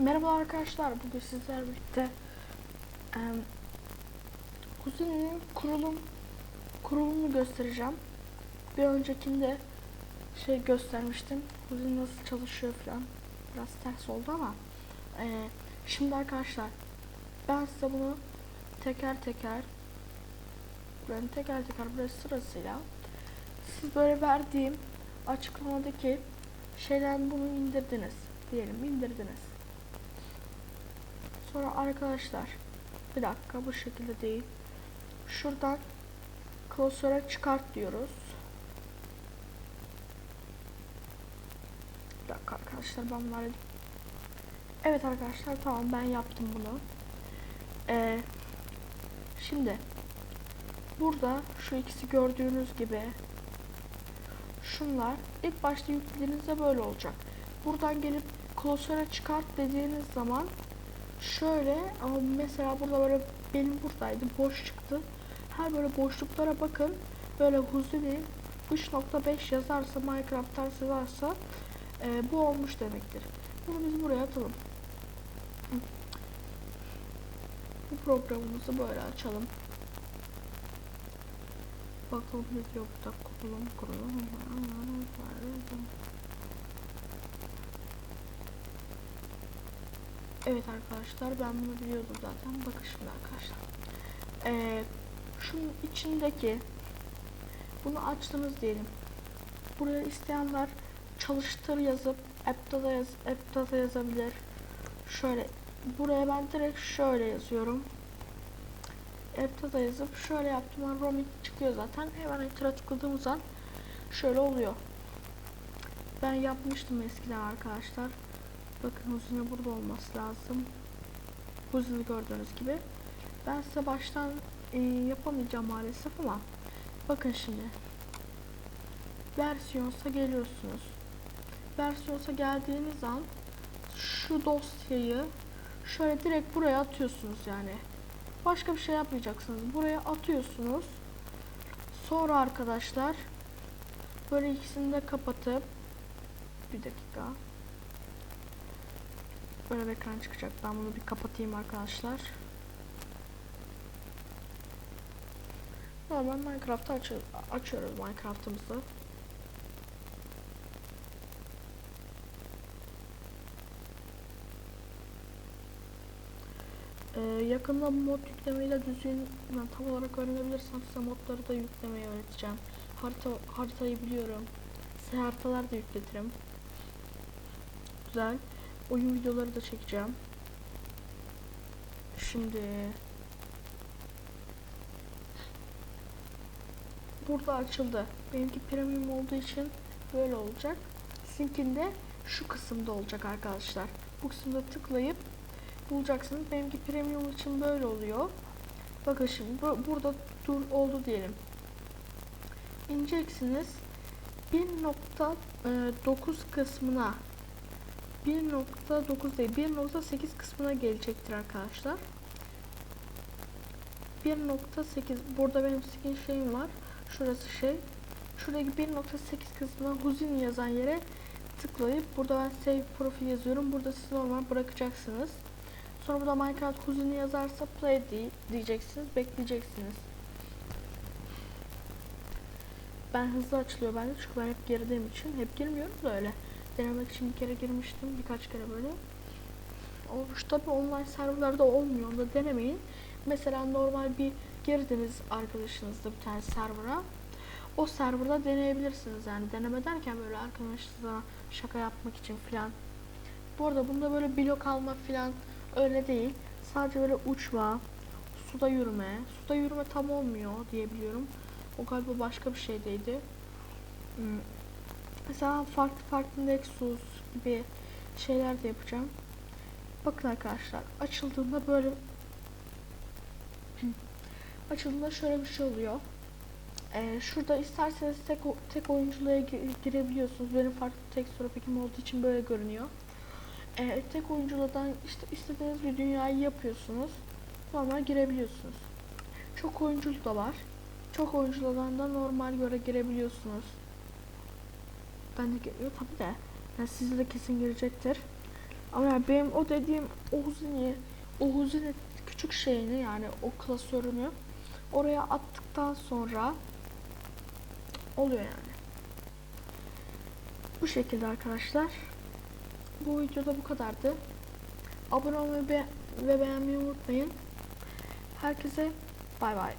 Merhaba arkadaşlar, bugün sizlerle birlikte em, Kuzenin kurulum kurulumunu göstereceğim. Bir öncekinde şey göstermiştim. Kuzin nasıl çalışıyor falan. Biraz ters oldu ama e, şimdi arkadaşlar ben size bunu teker teker ben teker teker böyle sırasıyla siz böyle verdiğim açıklamadaki şeyden bunu indirdiniz diyelim indirdiniz. Sonra arkadaşlar bir dakika bu şekilde değil. Şuradan klasöre çıkart diyoruz. Bir dakika arkadaşlar ben bunları Evet arkadaşlar tamam ben yaptım bunu. Ee, şimdi burada şu ikisi gördüğünüz gibi şunlar ilk başta yüklediğinizde böyle olacak. Buradan gelip klasöre çıkart dediğiniz zaman şöyle ama mesela burada böyle benim buradaydı boş çıktı. Her böyle boşluklara bakın. Böyle Huzuni 3.5 yazarsa Minecraft ters yazarsa e, bu olmuş demektir. Bunu biz buraya atalım. Bu programımızı böyle açalım. Bakalım ne diyor burada kurulum kurulum. Evet arkadaşlar ben bunu biliyordum zaten. Bakın şimdi arkadaşlar. Ee, şunun içindeki bunu açtınız diyelim. Buraya isteyenler çalıştır yazıp app'ta yaz, app'ta yazabilir. Şöyle buraya ben direkt şöyle yazıyorum. App'ta yazıp şöyle yaptım. Roaming çıkıyor zaten. Hemen enter'a tıkladığımız an şöyle oluyor. Ben yapmıştım eskiden arkadaşlar. Bakın huzunu burada olması lazım. Huzunu gördüğünüz gibi. Ben size baştan e, yapamayacağım maalesef ama bakın şimdi. Versiyonsa geliyorsunuz. Versiyonsa geldiğiniz an şu dosyayı şöyle direkt buraya atıyorsunuz yani. Başka bir şey yapmayacaksınız. Buraya atıyorsunuz. Sonra arkadaşlar böyle ikisini de kapatıp bir dakika. Böyle bir ekran çıkacak. Ben bunu bir kapatayım arkadaşlar. Normal Minecraft'ı açı açıyoruz Minecraft'ımızı. Ee, yakında mod yüklemeyle düzgün yani tam olarak öğrenebilirsem size modları da yüklemeyi öğreteceğim. Harita haritayı biliyorum. Size haritalar da yükletirim. Güzel. Oyun videoları da çekeceğim. Şimdi burada açıldı. Benimki premium olduğu için böyle olacak. Sizinkinde şu kısımda olacak arkadaşlar. Bu kısımda tıklayıp bulacaksınız. Benimki premium için böyle oluyor. Bakın şimdi bu, burada dur oldu diyelim. İneceksiniz. 1.9 kısmına 1.9 değil 1.8 kısmına gelecektir arkadaşlar. 1.8 burada benim skin şeyim var. Şurası şey. Şuradaki 1.8 kısmına Huzin yazan yere tıklayıp burada ben save profil yazıyorum. Burada siz normal bırakacaksınız. Sonra burada Minecraft Huzin yazarsa play diyeceksiniz. Bekleyeceksiniz. Ben hızlı açılıyor bende çünkü ben hep girdiğim için hep girmiyorum da öyle denemek için bir kere girmiştim birkaç kere böyle. Olmuş tabi online serverlarda olmuyor onu da denemeyin. Mesela normal bir girdiniz arkadaşınızla bir tane server'a. O serverda deneyebilirsiniz yani deneme derken böyle arkadaşınıza şaka yapmak için filan. Bu arada bunda böyle blok alma filan öyle değil. Sadece böyle uçma, suda yürüme. Suda yürüme tam olmuyor diyebiliyorum. O galiba başka bir şeydeydi. Hmm. Mesela farklı farklı Nexus gibi şeyler de yapacağım. Bakın arkadaşlar açıldığında böyle açıldığında şöyle bir şey oluyor. Ee, şurada isterseniz tek tek oyunculuğa girebiliyorsunuz. Benim farklı tek soru pekim olduğu için böyle görünüyor. Ee, tek oyunculuğdan işte istediğiniz bir dünyayı yapıyorsunuz. Normal girebiliyorsunuz. Çok oyunculuk da var. Çok oyunculardan da normal göre girebiliyorsunuz. Ben de geliyor tabi de. Yani sizde de kesin girecektir. Ama yani benim o dediğim Ohuzini, Ohuzini küçük şeyini yani o klasörünü oraya attıktan sonra oluyor yani. Bu şekilde arkadaşlar. Bu videoda bu kadardı. Abone olmayı ve beğenmeyi unutmayın. Herkese bay bay.